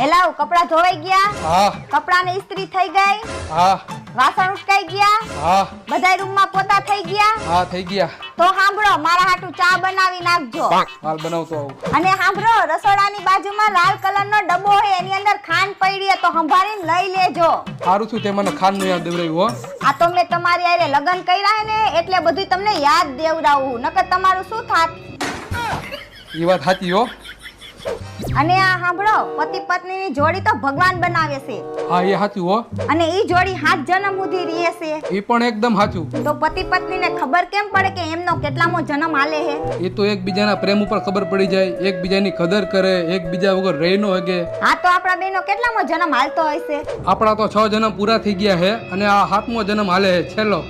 હેલાવ કપડા ધોવાઈ ગયા? હા. કપડાની ઇસ્ત્રી થઈ ગઈ? હા. વાસણ ઉટકાઈ ગયા? હા. બધાય રૂમમાં પોતા થઈ ગયા? હા થઈ ગયા. તો સાંભળો મારા હાટુ ચા બનાવી નાખજો. હાલ બનાવતો આવું. અને સાંભળો રસોડાની બાજુમાં લાલ કલરનો ડબ્બો હોય એની અંદર ખાંડ પડી છે તો સંભાળીને લઈ લેજો. સારું છું તે મને ખાનનું યાદ દેવરાયું હો. આ તો મેં તમારી આરે લગ્ન કર્યા ને એટલે બધું તમને યાદ દેવડાવું નકર તમારું શું થાત? એ વાત સાચી હો. અને આ સાંભળો પતિ પત્નીની જોડી તો ભગવાન બનાવે છે. હા એ સાચું હો. અને ઈ જોડી હાથ જન્મ સુધી રહે છે. એ પણ એકદમ સાચું તો પતિ પત્નીને ખબર કેમ પડે કે એમનો કેટલામો જન્મ હાલે હે એ તો એકબીજાના પ્રેમ ઉપર ખબર પડી જાય એકબીજાની કદર કરે એકબીજા વગર રહી નો હગે. હા તો આપણા બેનો કેટલામો જન્મ હાલતો હશે આપણા તો છ જન્મ પૂરા થઈ ગયા છે અને આ સાતમો જન્મ હાલે છે છેલ્લો.